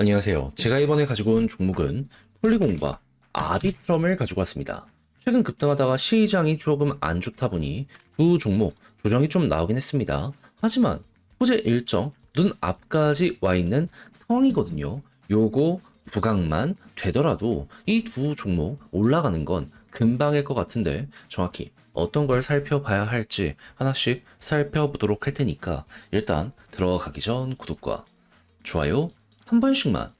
안녕하세요. 제가 이번에 가지고 온 종목은 폴리곤과 아비트럼을 가지고 왔습니다. 최근 급등하다가 시장이 조금 안 좋다 보니 두 종목 조정이 좀 나오긴 했습니다. 하지만 호재 일정 눈 앞까지 와 있는 상황이거든요. 요거 부각만 되더라도 이 두 종목 올라가는 건 금방일 것 같은데 정확히 어떤 걸 살펴봐야 할지 하나씩 살펴보도록 할 테니까 일단 들어가기 전 구독과 좋아요 한 번씩만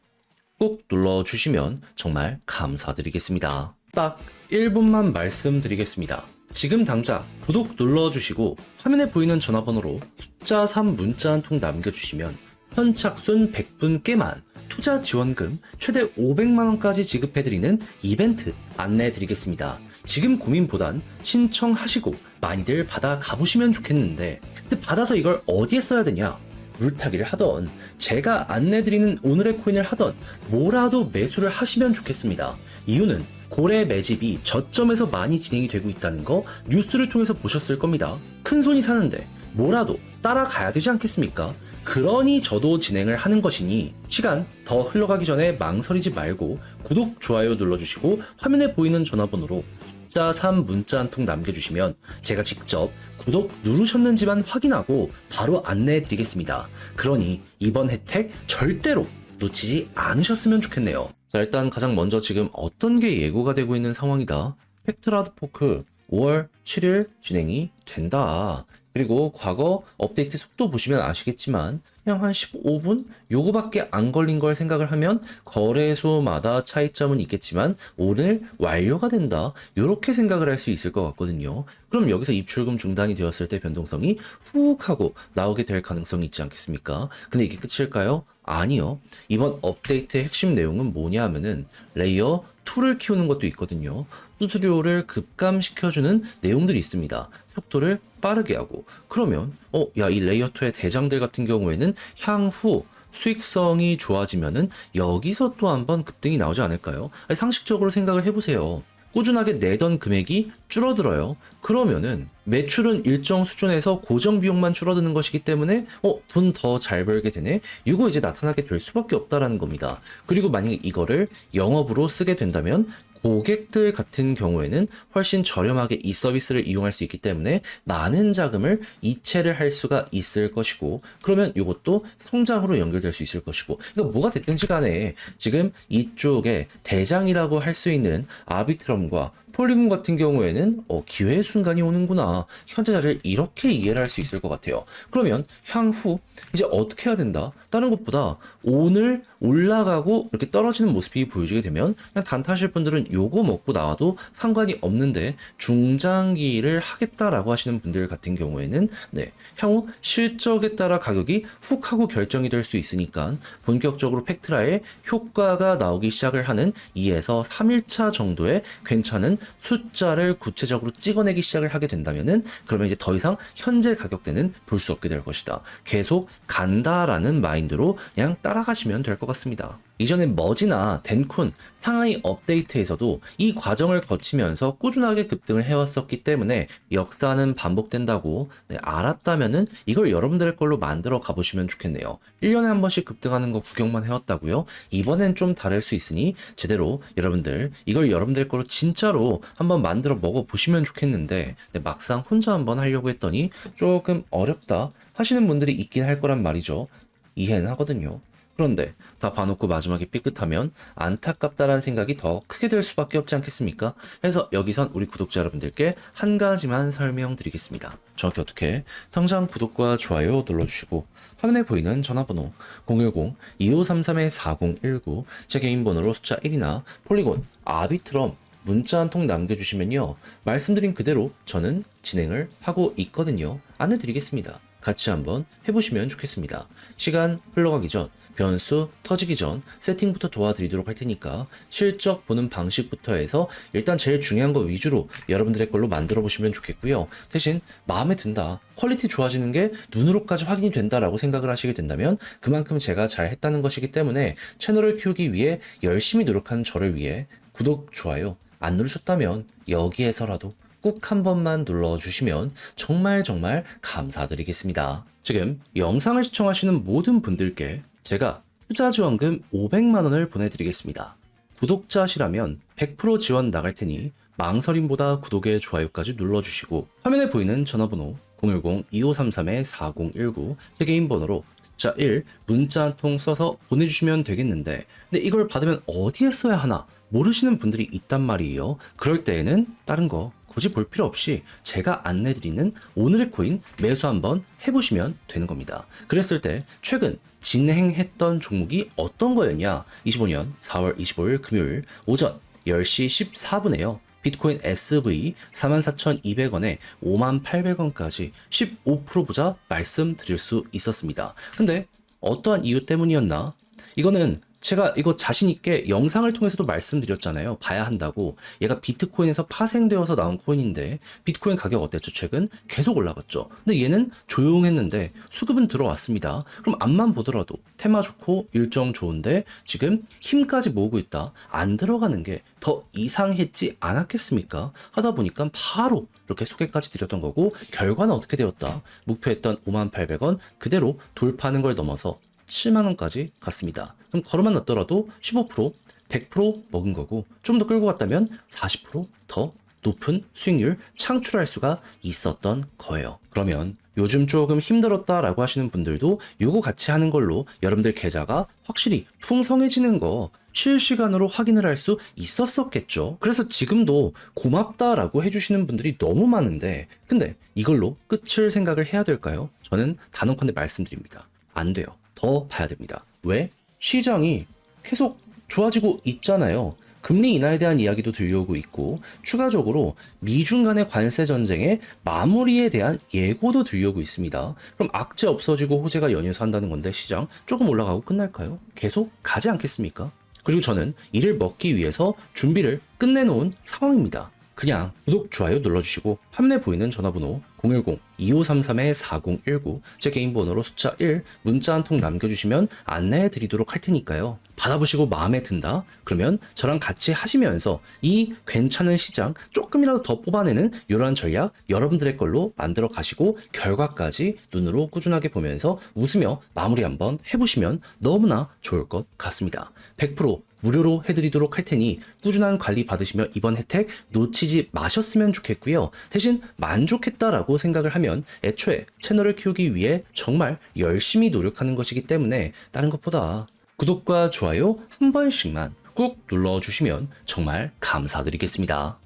꼭 눌러주시면 정말 감사드리겠습니다. 딱 1분만 말씀드리겠습니다. 지금 당장 구독 눌러주시고 화면에 보이는 전화번호로 숫자 3 문자 한 통 남겨주시면 선착순 100분께만 투자 지원금 최대 500만원까지 지급해드리는 이벤트 안내해드리겠습니다. 지금 고민보단 신청하시고 많이들 받아 가보시면 좋겠는데 근데 받아서 이걸 어디에 써야 되냐? 물타기를 하던 제가 안내드리는 오늘의 코인을 하던 뭐라도 매수를 하시면 좋겠습니다. 이유는 고래 매집이 저점에서 많이 진행이 되고 있다는 거 뉴스를 통해서 보셨을 겁니다. 큰 손이 사는데 뭐라도 따라가야 되지 않겠습니까? 그러니 저도 진행을 하는 것이니 시간 더 흘러가기 전에 망설이지 말고 구독, 좋아요 눌러주시고 화면에 보이는 전화번호로 숫자 3 문자 한 통 남겨주시면 제가 직접 구독 누르셨는지만 확인하고 바로 안내해 드리겠습니다. 그러니 이번 혜택 절대로 놓치지 않으셨으면 좋겠네요. 자, 일단 가장 먼저 지금 어떤 게 예고가 되고 있는 상황이다. 팩트라드 포크 5월 7일 진행이 된다. 그리고 과거 업데이트 속도 보시면 아시겠지만 그냥 한 15분 요거밖에 안 걸린 걸 생각을 하면 거래소마다 차이점은 있겠지만 오늘 완료가 된다. 요렇게 생각을 할 수 있을 것 같거든요. 그럼 여기서 입출금 중단이 되었을 때 변동성이 훅 하고 나오게 될 가능성이 있지 않겠습니까? 근데 이게 끝일까요? 아니요. 이번 업데이트의 핵심 내용은 뭐냐 하면은 레이어 2를 키우는 것도 있거든요. 수수료를 급감시켜주는 내용들이 있습니다. 속도를 빠르게 하고 그러면 어, 야, 이 레이어 2의 대장들 같은 경우에는 향후 수익성이 좋아지면은 여기서 또 한번 급등이 나오지 않을까요? 아니, 상식적으로 생각을 해보세요. 꾸준하게 내던 금액이 줄어들어요. 그러면은 매출은 일정 수준에서 고정 비용만 줄어드는 것이기 때문에 어, 돈 더 잘 벌게 되네. 이거 이제 나타나게 될 수밖에 없다라는 겁니다. 그리고 만약에 이거를 영업으로 쓰게 된다면 고객들 같은 경우에는 훨씬 저렴하게 이 서비스를 이용할 수 있기 때문에 많은 자금을 이체를 할 수가 있을 것이고 그러면 이것도 성장으로 연결될 수 있을 것이고 그러니까 뭐가 됐든지 간에 지금 이쪽에 대장이라고 할 수 있는 아비트럼과 폴리곤 같은 경우에는 어, 기회의 순간이 오는구나. 현재 자리를 이렇게 이해를 할 수 있을 것 같아요. 그러면 향후 이제 어떻게 해야 된다? 다른 것보다 오늘 올라가고 이렇게 떨어지는 모습이 보여지게 되면 그냥 단타하실 분들은 요거 먹고 나와도 상관이 없는데 중장기를 하겠다라고 하시는 분들 같은 경우에는 네 향후 실적에 따라 가격이 훅 하고 결정이 될 수 있으니까 본격적으로 팩트라의 효과가 나오기 시작을 하는 2에서 3일차 정도의 괜찮은 숫자를 구체적으로 찍어내기 시작을 하게 된다면은 그러면 이제 더 이상 현재 가격대는 볼 수 없게 될 것이다. 계속 간다라는 마인드로 그냥 따라가시면 될 것 같습니다. 이전에 머지나 덴쿤 상하이 업데이트에서도 이 과정을 거치면서 꾸준하게 급등을 해왔었기 때문에 역사는 반복된다고 네, 알았다면은 이걸 여러분들의 걸로 만들어 가보시면 좋겠네요. 1년에 한 번씩 급등하는 거 구경만 해왔다고요? 이번엔 좀 다를 수 있으니 제대로 여러분들 이걸 여러분들 걸로 진짜로 한번 만들어 먹어보시면 좋겠는데 네, 막상 혼자 한번 하려고 했더니 조금 어렵다 하시는 분들이 있긴 할 거란 말이죠. 이해는 하거든요. 그런데 다 봐놓고 마지막에 삐끗하면 안타깝다라는 생각이 더 크게 들 수밖에 없지 않겠습니까? 해서 여기선 우리 구독자 여러분들께 한 가지만 설명드리겠습니다. 정확히 어떻게 성장 구독과 좋아요 눌러주시고 화면에 보이는 전화번호 010-2533-4019 제 개인 번호로 숫자 1이나 폴리곤, 아비트럼 문자 한 통 남겨주시면요. 말씀드린 그대로 저는 진행을 하고 있거든요. 안내드리겠습니다. 같이 한번 해보시면 좋겠습니다. 시간 흘러가기 전, 변수 터지기 전 세팅부터 도와드리도록 할 테니까 실적 보는 방식부터 해서 일단 제일 중요한 거 위주로 여러분들의 걸로 만들어 보시면 좋겠고요. 대신 마음에 든다, 퀄리티 좋아지는 게 눈으로까지 확인이 된다라고 생각을 하시게 된다면 그만큼 제가 잘 했다는 것이기 때문에 채널을 키우기 위해 열심히 노력하는 저를 위해 구독, 좋아요 안 누르셨다면 여기에서라도 꾹한 번만 눌러주시면 정말 정말 감사드리겠습니다. 지금 영상을 시청하시는 모든 분들께 제가 투자 지원금 500만 원을 보내드리겠습니다. 구독자시라면 100% 지원 나갈 테니 망설임보다 구독에 좋아요까지 눌러주시고 화면에 보이는 전화번호 010-2533-4019 제 개인 번호로 숫자 1 문자 한 통 써서 보내주시면 되겠는데 근데 이걸 받으면 어디에 써야 하나 모르시는 분들이 있단 말이에요. 그럴 때에는 다른 거 굳이 볼 필요 없이 제가 안내드리는 오늘의 코인 매수 한번 해보시면 되는 겁니다. 그랬을 때 최근 진행했던 종목이 어떤 거였냐? 25년 4월 25일 금요일 오전 10시 14분에요. 비트코인 SV 44,200원에 58,800원까지 15% 부자 말씀드릴 수 있었습니다. 근데 어떠한 이유 때문이었나? 이거는 제가 이거 자신 있게 영상을 통해서도 말씀드렸잖아요. 봐야 한다고. 얘가 비트코인에서 파생되어서 나온 코인인데, 비트코인 가격 어땠죠? 최근? 계속 올라갔죠. 근데 얘는 조용했는데, 수급은 들어왔습니다. 그럼 앞만 보더라도, 테마 좋고, 일정 좋은데, 지금 힘까지 모으고 있다. 안 들어가는 게 더 이상했지 않았겠습니까? 하다 보니까 바로 이렇게 소개까지 드렸던 거고, 결과는 어떻게 되었다? 목표했던 58,800원 그대로 돌파하는 걸 넘어서 7만원까지 갔습니다. 그럼 걸어만 놨더라도 15%, 100% 먹은 거고 좀 더 끌고 갔다면 40%더 높은 수익률 창출할 수가 있었던 거예요. 그러면 요즘 조금 힘들었다라고 하시는 분들도 요거 같이 하는 걸로 여러분들 계좌가 확실히 풍성해지는 거 실시간으로 확인을 할 수 있었었겠죠. 그래서 지금도 고맙다라고 해주시는 분들이 너무 많은데 근데 이걸로 끝을 생각을 해야 될까요? 저는 단언컨대 말씀드립니다. 안 돼요. 더 봐야 됩니다. 왜? 시장이 계속 좋아지고 있잖아요. 금리 인하에 대한 이야기도 들려오고 있고 추가적으로 미중 간의 관세 전쟁의 마무리에 대한 예고도 들려오고 있습니다. 그럼 악재 없어지고 호재가 연이어서 한다는 건데 시장 조금 올라가고 끝날까요? 계속 가지 않겠습니까? 그리고 저는 이를 먹기 위해서 준비를 끝내놓은 상황입니다. 그냥 구독, 좋아요 눌러주시고 화면에 보이는 전화번호 010-2533-4019 제 개인 번호로 숫자 1 문자 한 통 남겨주시면 안내해 드리도록 할 테니까요. 받아보시고 마음에 든다? 그러면 저랑 같이 하시면서 이 괜찮은 시장 조금이라도 더 뽑아내는 이러한 전략 여러분들의 걸로 만들어 가시고 결과까지 눈으로 꾸준하게 보면서 웃으며 마무리 한번 해보시면 너무나 좋을 것 같습니다. 100% 무료로 해드리도록 할 테니 꾸준한 관리 받으시며 이번 혜택 놓치지 마셨으면 좋겠고요. 대신 만족했다라고 생각을 하면 애초에 채널을 키우기 위해 정말 열심히 노력하는 것이기 때문에 다른 것보다 구독과 좋아요 한 번씩만 꾹 눌러주시면 정말 감사드리겠습니다.